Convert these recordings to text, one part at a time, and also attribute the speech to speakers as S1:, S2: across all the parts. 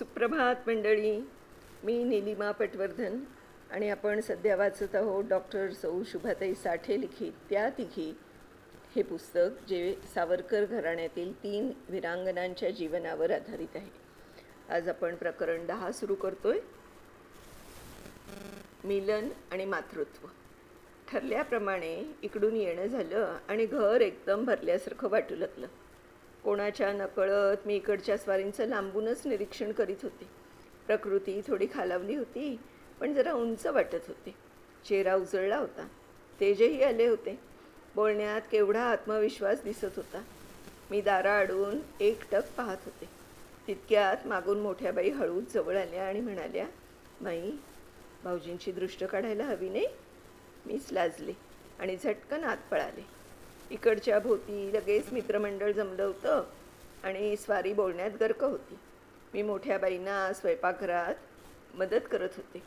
S1: सुप्रभात मंडळी. मी निलिमा पटवर्धन आणि आपण सध्या वाचत आहोत डॉक्टर सौ शुभाताई साठे लिखित. त्या तिघी हे पुस्तक जे सावरकर घराण्यातील तीन वीरांगनांच्या जीवनावर आधारित आहे. आज आपण प्रकरण दहा सुरू करतोय. मिलन आणि मातृत्व. ठरल्याप्रमाणे इकडून येणं झालं आणि घर एकदम भरल्यासारखं वाटू लागलं. कोणाच्या नकळत मी इकडच्या स्वारींचं लांबूनच निरीक्षण करीत होते. प्रकृती थोडी खालावली होती पण जरा उंच वाटत होती. चेहरा उजळला होता. तेजही आले होते. बोलण्यात केवढा आत्मविश्वास दिसत होता. मी दारा अडून एक टक पाहत होते. तितक्यात मागून मोठ्या बाई हळूच जवळ आल्या आणि म्हणाल्या माई भाऊजींची दृष्ट काढायला हवी नाही? मीच लाजले आणि झटकन आत पळाले. इकडच्या भोवती लगेच मित्रमंडळ जमलं होतं आणि स्वारी बोलण्यात गर्क होती. मी मोठ्या बाईंना स्वयंपाकघरात मदत करत होते.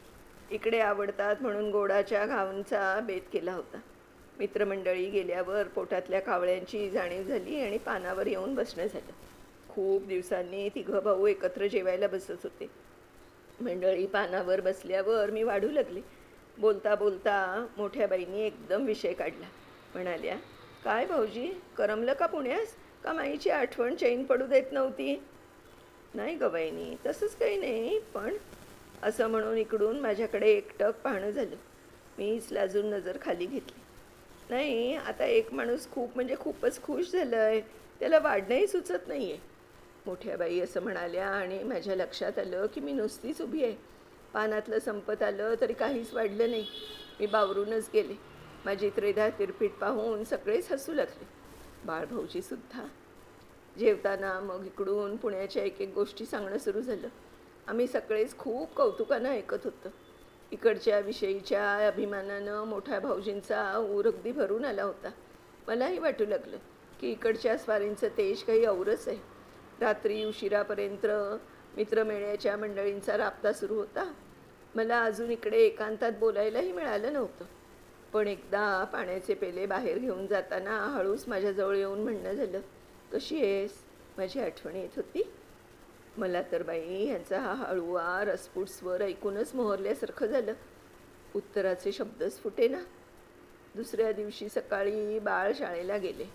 S1: इकडे आवडतात म्हणून गोडाच्या घाऊंचा बेत केला होता. मित्रमंडळी गेल्यावर पोटातल्या कावळ्यांची जाणीव झाली आणि पानावर येऊन बसणं झालं. खूप दिवसांनी तिघं भाऊ एकत्र जेवायला बसत होते. मंडळी पानावर बसल्यावर मी वाढू लागले. बोलता बोलता मोठ्या बाईंनी एकदम विषय काढला. म्हणाल्या काय भाऊजी करमलं का पुण्यास? का माईची आठवण चैन पडू देत नव्हती? नाही गवाईनी तसंच काही नाही पण असं म्हणून इकडून माझ्याकडे एकटक पाहणं झालं. मीच लाजून नजर खाली घेतली. नाही आता एक माणूस खूप म्हणजे खूपच खुश झालं आहे त्याला वाढणंही सुचत नाही आहे मोठ्या बाई असं म्हणाल्या आणि माझ्या लक्षात आलं की मी नुसतीच उभी आहे. पानातलं संपत आलं तरी काहीच वाढलं नाही. मी बावरूनच गेले. माझी त्रेधा तिरपीट पाहून सगळेच हसू लागले. बाळभाऊजीसुद्धा जेवताना मग इकडून पुण्याच्या एक एक गोष्टी सांगणं सुरू झालं. आम्ही सगळेच खूप कौतुकानं ऐकत होतो. इकडच्या विषयीच्या अभिमानानं मोठ्या भाऊजींचा ऊर अगदी भरून आला होता. मलाही वाटू लागलं की इकडच्या स्वारींचं तेज काही औरच आहे. रात्री उशिरापर्यंत मित्रमेळ्याच्या मंडळींचा राबता सुरू होता. मला अजून इकडे एकांतात बोलायलाही मिळालं नव्हतं. पण एकदा पाण्याचे पेले बाहेर घेऊन जाताना हळूच माझ्याजवळ येऊन म्हणणं झालं कशी आहेस? माझी आठवण येत होती. मला तर बाई यांचा हा हळूवा रसपूट स्वर ऐकूनच मोहरल्यासारखं झालं. उत्तराचे शब्दच फुटे ना. दुसऱ्या दिवशी सकाळी बाळ शाळेला गेले.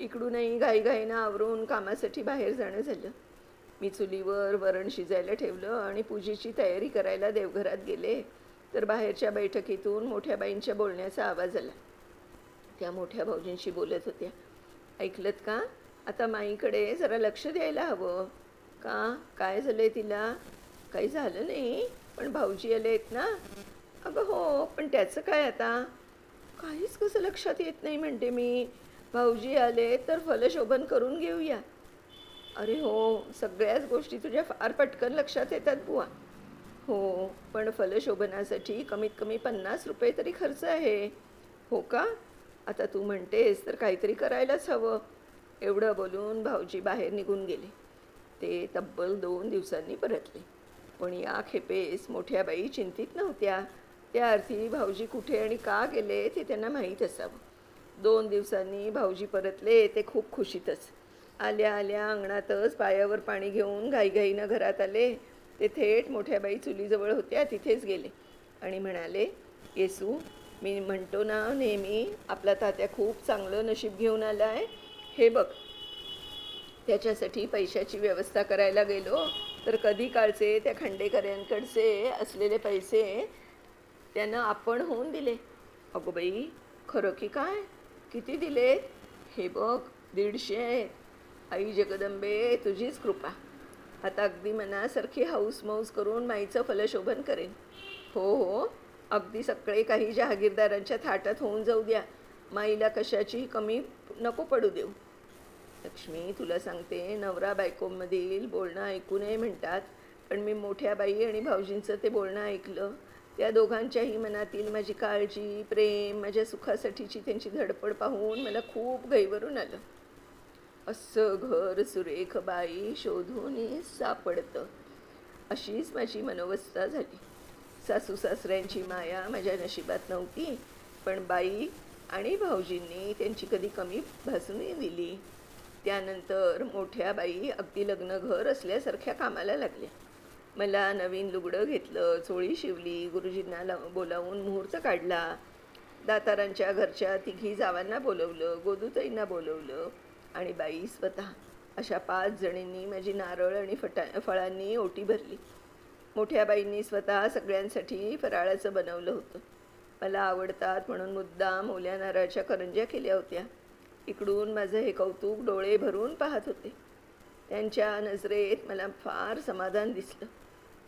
S1: इकडूनही घाईघाईनं आवरून कामासाठी बाहेर जाणं झालं. मी चुलीवर वरण शिजायला ठेवलं आणि पूजेची तयारी करायला देवघरात गेले. तर बाहेरच्या बैठकीतून मोठ्या बाईंच्या बोलण्याचा आवाज आला. त्या मोठ्या भाऊजींशी बोलत होत्या. ऐकलत का? आता माईकडे जरा लक्ष द्यायला हवं. का? काय झालं आहे तिला? काही झालं नाही? पण भाऊजी आले आहेत ना? अगं हो पण त्याचं काय आता? काहीच कसं लक्षात येत नाही म्हणते मी. भाऊजी आले तर फलशोभन करून घेऊया. अरे हो सगळ्याच गोष्टी तुझ्या फार पटकन लक्षात येतात बुवा. हो पण फलशोभनासाठी कमीत कमी पन्नास रुपये तरी खर्च आहे. हो का? आता तू म्हणतेस तर काहीतरी करायलाच हवं. एवढं बोलून भाऊजी बाहेर निघून गेले. ते तब्बल दोन दिवसांनी परतले. पण या खेपेस मोठ्या बाई चिंतित नव्हत्या. त्या अर्थी भाऊजी कुठे आणि का गेले ते त्यांना माहीत असावं. दोन दिवसांनी भाऊजी परतले ते खूप खुशीतच. आल्या आल्या अंगणातच पायावर पाणी घेऊन घाईघाईनं घरात आले. ते थेट मोठ्याबाई चुलीजवळ होत्या तिथेच गेले. आणि म्हणाले येसू मी म्हणतो ना नेहमी आपला तात्या खूप चांगलं नशीब घेऊन आला आहे. हे बघ त्याच्यासाठी पैशाची व्यवस्था करायला गेलो तर कधी काळचे त्या खांडेकऱ्यांकडचे असलेले पैसे त्यानं आपण होऊन दिले. अगो बाई खरं की काय? किती दिलेत? हे बघ दीडशे आई जगदंबे तुझीच कृपा. आता अगदी मनासारखी हाऊस करून माईचं फलशोभन करेन. हो हो अगदी सगळे काही जहागीरदारांच्या थाटात होऊन जाऊ द्या. माईला कशाची कमी नको पडू देऊ. लक्ष्मी तुला सांगते नवरा बायकोमधील बोलणं ऐकू नये म्हणतात पण मी मोठ्या बाई आणि भाऊजींचं ते बोलणं ऐकलं. त्या दोघांच्याही मनातील माझी काळजी प्रेम माझ्या सुखासाठीची त्यांची धडपड पाहून मला खूप गैवरून आलं. असं घर सुरेख बाई शोधून सापडतं. अशीच माझी मनोवस्था झाली. सासू सासऱ्यांची माया माझ्या नशिबात नव्हती पण बाई आणि भाऊजींनी त्यांची कधी कमी भासूनही दिली. त्यानंतर मोठ्या बाई अगदी लग्न घर असल्यासारख्या कामाला लागल्या. मला नवीन लुगडं घेतलं चोळी शिवली गुरुजींना लाव बोलावून मुहूर्त काढला. दातारांच्या घरच्या तिघी जावांना बोलवलं गोदूताईंना बोलवलं. आणि बाई स्वतः अशा पाच जणींनी माझी नारळ आणि फटा फळांनी ओटी भरली. मोठ्या बाईंनी स्वतः सगळ्यांसाठी फराळाचं बनवलं होतं. मला आवडतात म्हणून मुद्दाम ओल्या नारळाच्या करंज्या केल्या होत्या. इकडून माझं हे कौतुक डोळे भरून पाहत होते. त्यांच्या नजरेत मला फार समाधान दिसलं.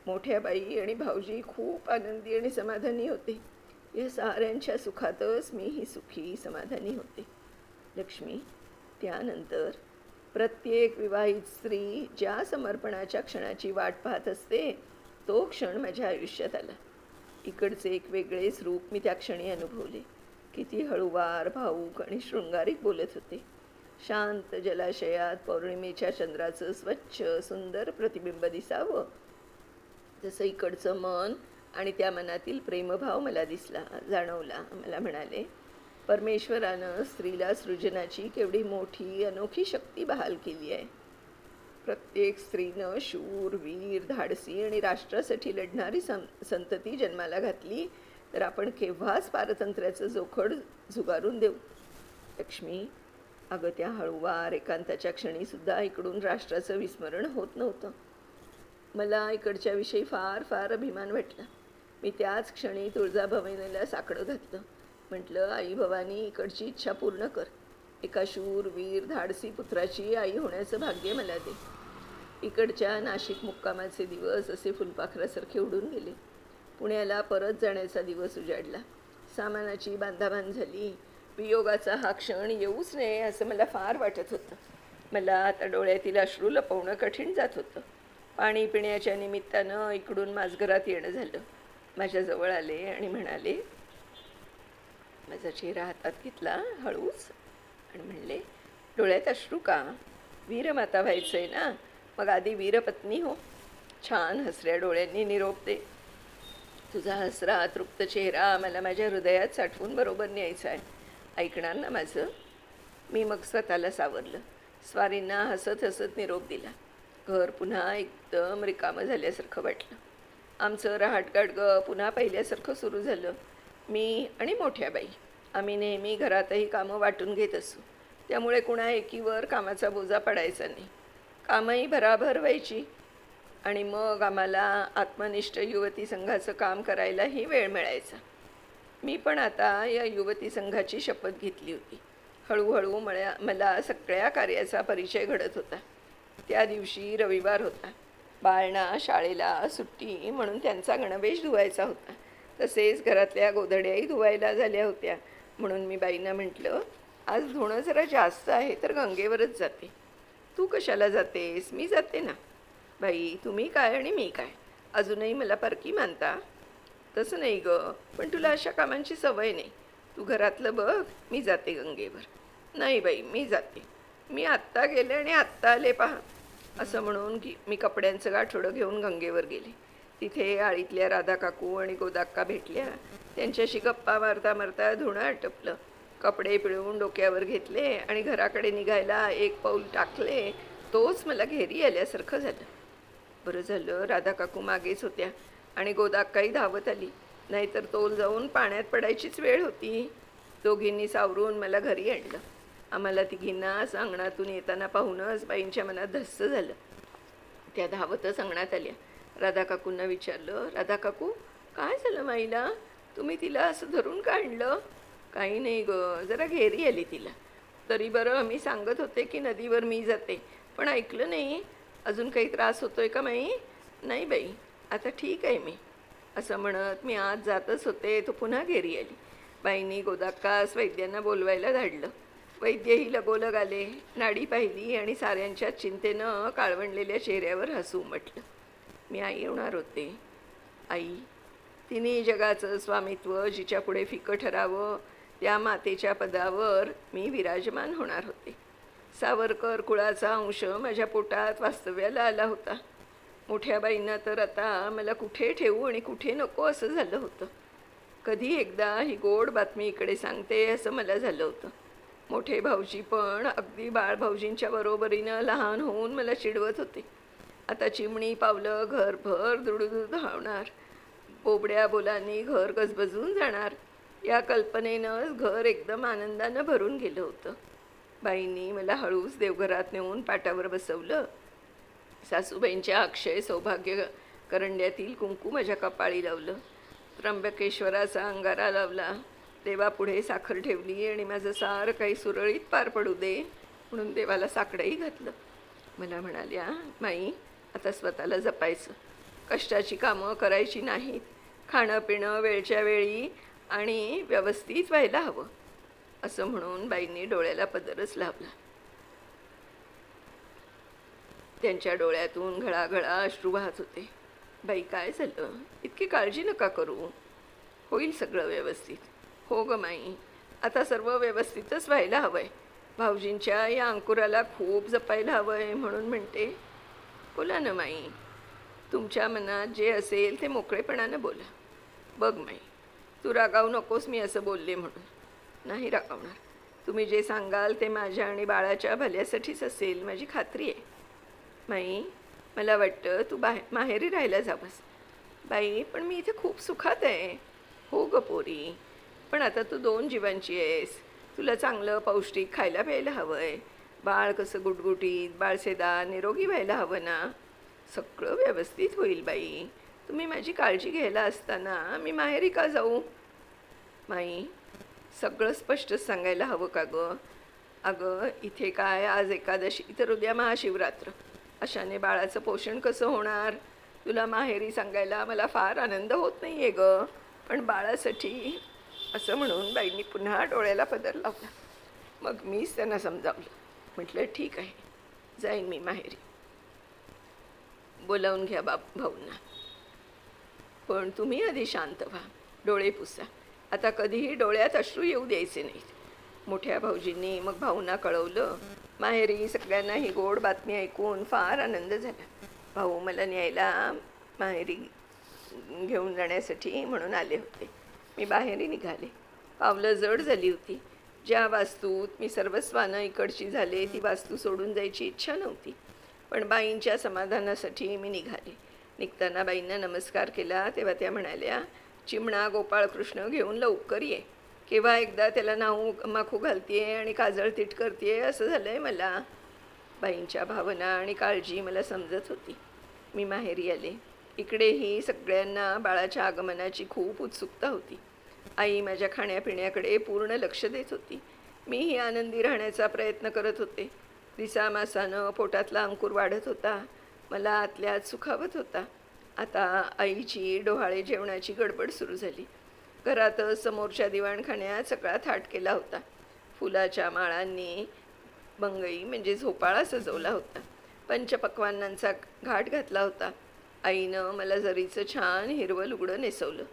S1: मोठ्या बाई आणि भाऊजी खूप आनंदी आणि समाधानी होते. या साऱ्यांच्या सुखातच मीही सुखी समाधानी होते. लक्ष्मी त्यानंतर प्रत्येक विवाहित स्त्री ज्या समर्पणाच्या क्षणाची वाट पाहत असते तो क्षण माझ्या आयुष्यात आला. इकडचे एक वेगळेच रूप मी त्या क्षणी अनुभवले. किती हळूवार भाऊक आणि शृंगारिक बोलत होते. शांत जलाशयात पौर्णिमेच्या चंद्राचं स्वच्छ सुंदर प्रतिबिंब दिसावं. जसं इकडचं मन आणि त्या मनातील प्रेमभाव मला दिसला जाणवला मला म्हणाले परमेश्वरानं स्त्रीला सृजनाची केवढी मोठी अनोखी शक्ती बहाल केली आहे. प्रत्येक स्त्रीनं शूर वीर धाडसी आणि राष्ट्रासाठी लढणारी सं संतती जन्माला घातली तर आपण केव्हाच पारतंत्र्याचं जोखड झुगारून देऊ? लक्ष्मी अगं त्या हळूवार एकांताच्या क्षणीसुद्धा इकडून राष्ट्राचं विस्मरण होत नव्हतं. मला इकडच्याविषयी फार फार अभिमान वाटला. मी त्याच क्षणी तुळजाभवानीला साकडं घातलं. म्हटलं आई भवानी इकडची इच्छा पूर्ण कर. एका शूर वीर धाडसी पुत्राची आई होण्याचं भाग्य मला दे. इकडच्या नाशिक मुक्कामाचे दिवस असे फुलपाखरासारखे उडून गेले. पुण्याला परत जाण्याचा दिवस उजाडला. सामानाची बांधाबांध झाली. वियोगाचा हा क्षण येऊच नये असं मला फार वाटत होतं. मला आता डोळ्यातील अश्रू लपवणं कठीण जात होतं. पाणी पिण्याच्या निमित्तानं इकडून माझघरात येणं झालं. माझ्याजवळ आले आणि म्हणाले माझा चेहरा हातात घेतला हळूच. आणि म्हणले डोळ्यात अश्रू का? वीरमाता व्हायचं आहे ना. मग आधी वीरपत्नी हो. छान हसऱ्या डोळ्यांनी निरोप दे. तुझा हसरा तृप्त चेहरा मला माझ्या हृदयात साठवून बरोबर न्यायचा आहे. ऐकणार ना माझं? मी मग स्वतःला सावरलं. स्वारींना हसत हसत निरोप दिला. घर पुन्हा एकदम रिकामं झाल्यासारखं वाटलं. आमचं रहाटगाट ग पुन्हा पहिल्यासारखं सुरू झालं. मी आणि मोठ्या बाई. आम्ही नेहमी घरातही कामं वाटून घेत असू. त्यामुळे कुणा एकीवर कामाचा बोजा पडायचा नाही. कामही भराभर व्हायची. आणि मग आम्हाला आत्मनिष्ठ युवती संघाचं काम करायलाही वेळ मिळायचा. मी पण आता या युवती संघाची शपथ घेतली होती. हळूहळू मळ्या मला सगळ्या कार्याचा परिचय घडत होता. त्या दिवशी रविवार होता. बाळणा शाळेला सुट्टी म्हणून त्यांचा गणवेश धुवायचा होता. तसेच घरातल्या गोधड्याही धुवायला झाल्या होत्या. म्हणून मी बाईंना म्हटलं आज धुणं जरा जास्त आहे तर गंगेवरच जाते. तू कशाला जातेस? मी जाते ना. बाई तुम्ही काय आणि मी काय? अजूनही मला परकी मानता? तसं नाही ग पण तुला अशा कामांची सवय नाही. तू घरातलं बघ मी जाते गंगेवर. नाही बाई मी जाते. मी आत्ता गेले आणि आत्ता आले पहा. असं म्हणून की मी कपड्यांचं गाठोडं घेऊन गंगेवर गेले. तिथे आळीतल्या राधा काकू आणि गोदाक्का भेटल्या. त्यांच्याशी गप्पा मारता मारता धुणं आटपलं. कपडे पिळवून डोक्यावर घेतले आणि घराकडे निघायला एक पाऊल टाकले. तोच मला घेरी आल्यासारखं झालं. बरं झालं राधा काकू मागेच होत्या आणि गोदाक्काही धावत आली. नाहीतर तोल जाऊन पाण्यात पडायचीच वेळ होती. दोघींनी सावरून मला घरी आणलं. आम्हाला तिघींना अंगणातून येताना पाहूनच बाईंच्या मनात धस्स झालं. त्या धावतच अंगणात आल्या. राधा काकूंना विचारलं राधा काकू काय झालं माईला? तुम्ही तिला असं धरून काढलं? काही नाही ग जरा घेरी आली तिला. तरी बरं मी सांगत होते की नदीवर मी जाते. पण ऐकलं नाही. अजून काही त्रास होतोय का माई? नाही बाई आता ठीक आहे मी. असं म्हणत मी आज जातच होते तो पुन्हा घेरी आली. बाईंनी गोदाक्कास वैद्यांना बोलवायला धाडलं. वैद्यही लगोलग आले नाडी पाहिली आणि साऱ्यांच्या चिंतेनं काळवणलेल्या चेहऱ्यावर हसू उमटलं. मी आई येणार होते. आई तिन्ही जगाचं स्वामित्व जिच्या पुढे फिकं ठरावं त्या मातेच्या पदावर मी विराजमान होणार होते. सावरकर कुळाचा अंश माझ्या पोटात वास्तव्याला आला होता. मोठ्या बाईंना तर आता मला कुठे ठेवू आणि कुठे नको असं झालं होतं. कधी एकदा ही गोड बातमी इकडे सांगते असं मला झालं होतं. मोठे भाऊजी पण अगदी बाळ भाऊजींच्या बरोबरीनं लहान होऊन मला चिडवत होते. आता चिमणी पावलं घरभर दुडूदू धावणार. बोबड्या बोलांनी घर गजबजून जाणार. या कल्पनेनंच घर एकदम आनंदानं भरून गेलं होतं. बाईंनी मला हळूच देवघरात नेऊन पाटावर बसवलं. सासूबाईंच्या अक्षय सौभाग्य करंड्यातील कुंकू माझ्या कपाळी लावलं. त्र्यंबकेश्वराचा अंगारा लावला. देवापुढे साखर ठेवली आणि माझं सारं काही सुरळीत पार पडू दे म्हणून देवाला साकडंही घातलं. मला म्हणाल्या माई आता स्वतःला जपायचं. कष्टाची कामं करायची नाहीत. खाणं पिणं वेळच्या वेळी आणि व्यवस्थित व्हायला हवं. असं म्हणून बाईंनी डोळ्याला पदरच लावला. त्यांच्या डोळ्यातून घळाघळा अश्रू वाहत होते. बाई काय झालं? इतकी काळजी नका करू. होईल सगळं व्यवस्थित. हो ग माई. आता सर्व व्यवस्थितच व्हायला हवंय. भाऊजींच्या या अंकुराला खूप जपायला हवंय म्हणून म्हणते. बोला ना माई. तुमच्या मनात जे असेल ते मोकळेपणानं बोला. बघ माई तू रागावू नकोस मी असं बोलले म्हणून. नाही रागावणार. तुम्ही जे सांगाल ते माझ्या आणि बाळाच्या भल्यासाठीच असेल माझी खात्री आहे. माई मला वाटतं तू बाहे माहेरी राहायला जावंस. बाई पण मी इथे खूप सुखात आहे. हो ग पोरी पण आता तू दोन जीवांची आहेस. तुला चांगलं पौष्टिक खायला प्यायला हवं आहे बाळ कसं गुटगुटीत बाळसेदार निरोगी व्हायला हवं ना? सगळं व्यवस्थित होईल बाई. तुम्ही माझी काळजी घ्यायला असताना मी माहेरी का जाऊ? माई सगळं स्पष्ट सांगायला हवं का गं? अगं इथे काय? आज एकादशी तर उद्या महाशिवरात्र. अशाने बाळाचं पोषण कसं होणार? तुला माहेरी सांगायला मला फार आनंद होत नाही आहे गं. पण बाळासाठी असं म्हणून बाईंनी पुन्हा डोळ्याला पदर लावला. मग मीच त्यांना समजावलं. म्हटलं ठीक आहे जाईन मी माहेरी. बोलावून घ्या बाप भाऊंना. पण तुम्ही आधी शांत व्हा डोळे पुसा. आता कधीही डोळ्यात अश्रू येऊ द्यायचे नाहीत. मोठ्या भाऊजींनी मग भाऊंना कळवलं. माहेरी सगळ्यांना ही गोड बातमी ऐकून फार आनंद झाला. भाऊ मला न्यायला माहेरी घेऊन जाण्यासाठी म्हणून आले होते. मी बाहेरही निघाले. पावलं जड झाली होती. ज्या वास्तूत मी सर्वस्वानं इकडची झाले ती वास्तू सोडून जायची इच्छा नव्हती. पण बाईंच्या समाधानासाठी मी निघाले. निघताना बाईंना नमस्कार केला तेव्हा त्या म्हणाल्या चिमणा गोपाळकृष्ण घेऊन लवकर ये. केव्हा एकदा त्याला नाऊ माखू घालतीये आणि काजळ तीट करते असं झालं आहे मला. बाईंच्या भावना आणि काळजी मला समजत होती. मी माहेरी आले. इकडेही सगळ्यांना बाळाच्या आगमनाची खूप उत्सुकता होती. आई माझ्या खाण्यापिण्याकडे पूर्ण लक्ष देत होती. मीही आनंदी राहण्याचा प्रयत्न करत होते. दिसामासानं पोटातला अंकुर वाढत होता. मला आतल्यात सुखावत होता. आता आईची डोहाळे जेवणाची गडबड सुरू झाली. घरातच समोरच्या दिवाणखान्यात सगळा थाट केला होता. फुलाच्या माळांनी बंगई म्हणजे झोपाळा सजवला होता. पंचपक्वानांचा घाट घातला होता. आईनं मला जरीचं छान हिरवं लुगडं नेसवलं.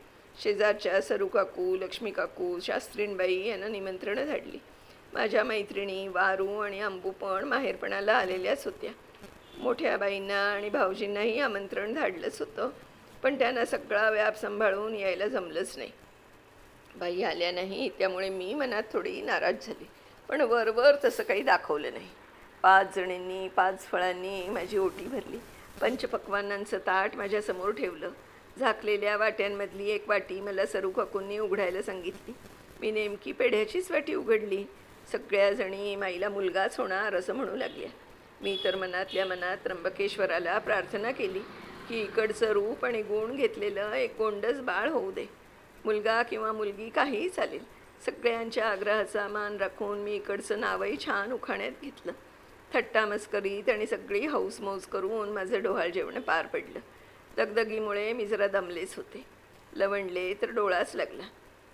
S1: शेजारच्या सरू काकू लक्ष्मी काकू शास्त्रीणबाई यांना निमंत्रणं धाडली. माझ्या मैत्रिणी वारू आणि अंबू पण माहेरपणाला आलेल्याच होत्या. मोठ्या बाईंना आणि भाऊजींनाही आमंत्रण धाडलंच होतं पण त्यांना सगळा व्याप सांभाळून यायला जमलंच नाही. बाई आल्या नाही त्यामुळे मी मनात थोडी नाराज झाली पण वरवर तसं काही दाखवलं नाही. पाच जणींनी पाच फळांनी माझी ओटी भरली. पंचपक्वानांचं ताट माझ्यासमोर ठेवलं. झाकलेल्या वाट्यांमधली एक वाटी मला सरू काकूंनी उघडायला सांगितली. मी नेमकी पेढ्याचीच वाटी उघडली. सगळ्याजणी माईला मुलगाच होणार असं म्हणू लागल्या. मी तर मनातल्या मनात त्र्यंबकेश्वराला प्रार्थना केली की इकडचं रूप आणि गुण घेतलेलं एक गोंडच बाळ होऊ दे. मुलगा किंवा मुलगी काहीही चालेल. सगळ्यांच्या आग्रहाचा मान राखून मी इकडचं नावही छान उखाण्यात घेतलं. थट्टा मस्करीत आणि सगळी हौसमौज करून माझं डोहाळ जेवण पार पडलं. दगदगीमुळे मी जरा दमलेच होते. लवणले तर डोळाच लागला.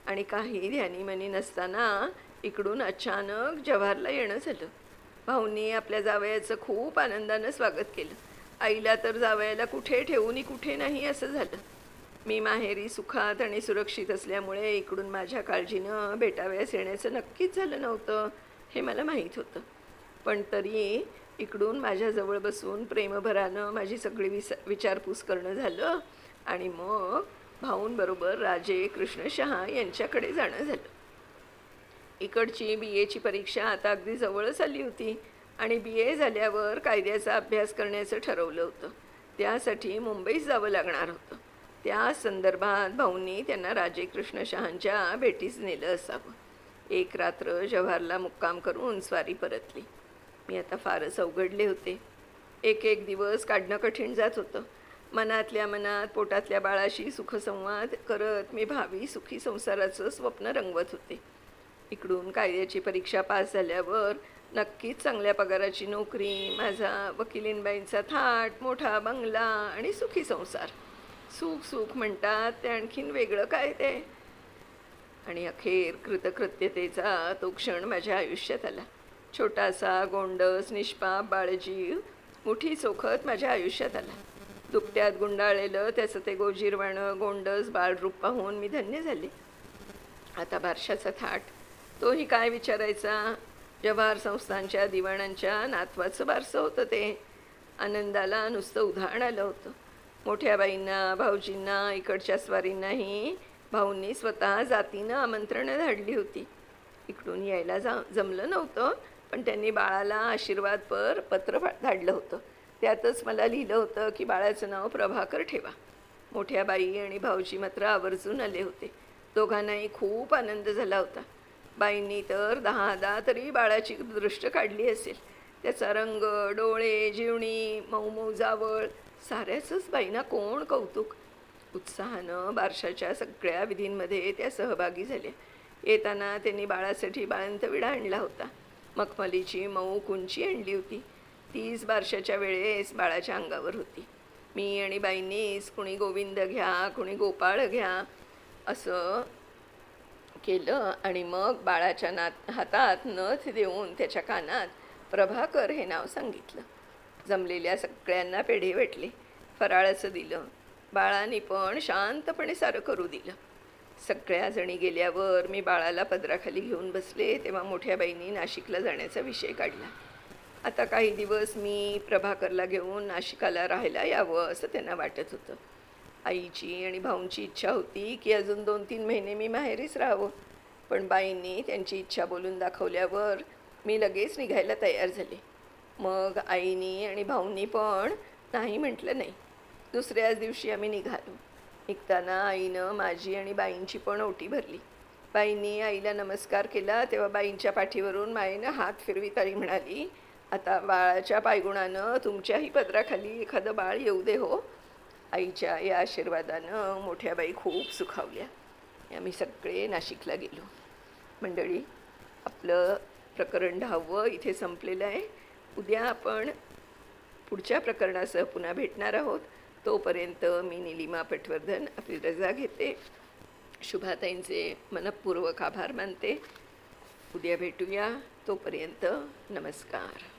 S1: आणि काही ध्यानीमनी नसताना इकडून अचानक जव्हारला येणं झालं. भाऊंनी आपल्या जावयाचं खूप आनंदानं स्वागत केलं. आईला तर जावयाला कुठे ठेवून कुठे नाही असं झालं. मी माहेरी सुखात आणि सुरक्षित असल्यामुळे इकडून माझ्या काळजीनं भेटावयास येण्याचं नक्कीच झालं नव्हतं हे मला माहीत होतं. पण तरी इकडून माझ्याजवळ बसून प्रेमभरानं माझी सगळी विस विचारपूस करणं झालं आणि मग भाऊंबरोबर राजे कृष्णशहा यांच्याकडे जाणं झालं. इकडची बी एची परीक्षा आता अगदी जवळच आली होती आणि बी ए झाल्यावर कायद्याचा अभ्यास करण्याचं ठरवलं होतं. त्यासाठी मुंबईत जावं लागणार होतं. त्या संदर्भात भाऊंनी त्यांना राजे कृष्ण शहांच्या भेटीस नेलं असावं. एक रात्र जव्हारला मुक्काम करून स्वारी परतली. मी आता फारच अवघडले होते. एक एक दिवस काढणं कठीण जात होतं. मनातल्या मनात पोटातल्या बाळाशी सुखसंवाद करत मी भावी सुखी संसाराचं स्वप्न रंगवत होते. इकडून कायद्याची परीक्षा पास झाल्यावर नक्कीच चांगल्या पगाराची नोकरी माझा वकिलीनबाईंचा थाट मोठा बंगला आणि सुखी संसार. सुख सुख म्हणतात ते आणखीन वेगळं काय ते? आणि अखेर कृतकृत्यतेचा तो क्षण माझ्या आयुष्यात आला. छोटासा गोंडस निष्पाप बाळजीव मोठी चोखत माझ्या आयुष्यात आला. दुपट्यात गुंडाळलेलं त्याचं ते गोजीरवाणं गोंडस बाळरूप पाहून मी धन्य झाले. आता बारशाचा थाट तोही काय विचारायचा? जवाहर संस्थांच्या दिवाणांच्या नातवाचं बारसं होतं ते. आनंदाला नुसतं उधाण आलं होतं. मोठ्या बाईंना भाऊजींना इकडच्या स्वारींनाही भाऊंनी स्वतः जातीनं आमंत्रणं धाडली होती. इकडून यायला जा जमलं नव्हतं. पण त्यांनी बाळाला आशीर्वादपर पत्र धाडलं होतं. त्यातच मला लिहिलं होतं की बाळाचं नाव प्रभाकर ठेवा. मोठ्या बाई आणि भाऊजी मात्र आवर्जून आले होते. दोघांनाही खूप आनंद झाला होता. बाईंनी तर दहा दहा तरी बाळाची दृष्ट काढली असेल. त्याचा रंग डोळे जीवणी मऊ मऊ जावळ साऱ्याचंच बाईंना कोण कौतुक? उत्साहानं बारशाच्या सगळ्या विधींमध्ये त्या सहभागी झाल्या. येताना त्यांनी बाळासाठी बाळंतविडा आणला होता. मखमलीची मऊ कुंची आणली होती. तीच बारशाच्या वेळेस बाळाच्या अंगावर होती. मी आणि बाईंनीच कुणी गोविंद घ्या कुणी गोपाळ घ्या असं केलं आणि मग बाळाच्या नात हातात नथ देऊन त्याच्या कानात प्रभाकर हे नाव सांगितलं. जमलेल्या सगळ्यांना पेढे भेटले. फराळाचं दिलं. बाळाने पण शांतपणे सारं करू दिलं. सगळ्याजणी गेल्यावर मी बाळाला पदराखाली घेऊन बसले तेव्हा मोठ्या बाईंनी नाशिकला जाण्याचा विषय काढला. आता काही दिवस मी प्रभाकरला घेऊन नाशिकाला राहायला यावं असं त्यांना वाटत होतं. आईची आणि भाऊंची इच्छा होती की अजून दोन तीन महिने मी माहेरीच राहावं. पण बाईंनी त्यांची इच्छा बोलून दाखवल्यावर मी लगेच निघायला तयार झाले. मग आईनी आणि भाऊंनी पण नाही म्हटलं नाही. दुसऱ्याच दिवशी आम्ही निघालो. निघताना आईनं माझी आणि बाईंची पण ओटी भरली. बाईंनी आईला नमस्कार केला तेव्हा बाईंच्या पाठीवरून माईनं हात फिरवीत आई म्हणाली आता बाळाच्या पायगुणानं तुमच्याही पदराखाली एखादं बाळ येऊ दे हो. आईच्या या आशीर्वादानं मोठ्या बाई खूप सुखावल्या. आम्ही सगळे नाशिकला गेलो. मंडळी आपलं प्रकरण दहावं इथे संपलेलं आहे. उद्या आपण पुढच्या प्रकरणासह पुन्हा भेटणार आहोत. तोपर्यंत मी निलिमा पटवर्धन आपली रजा घेते. शुभाताईंचे मनपूर्वक आभार मानते. उद्या भेटूया. तोपर्यंत नमस्कार.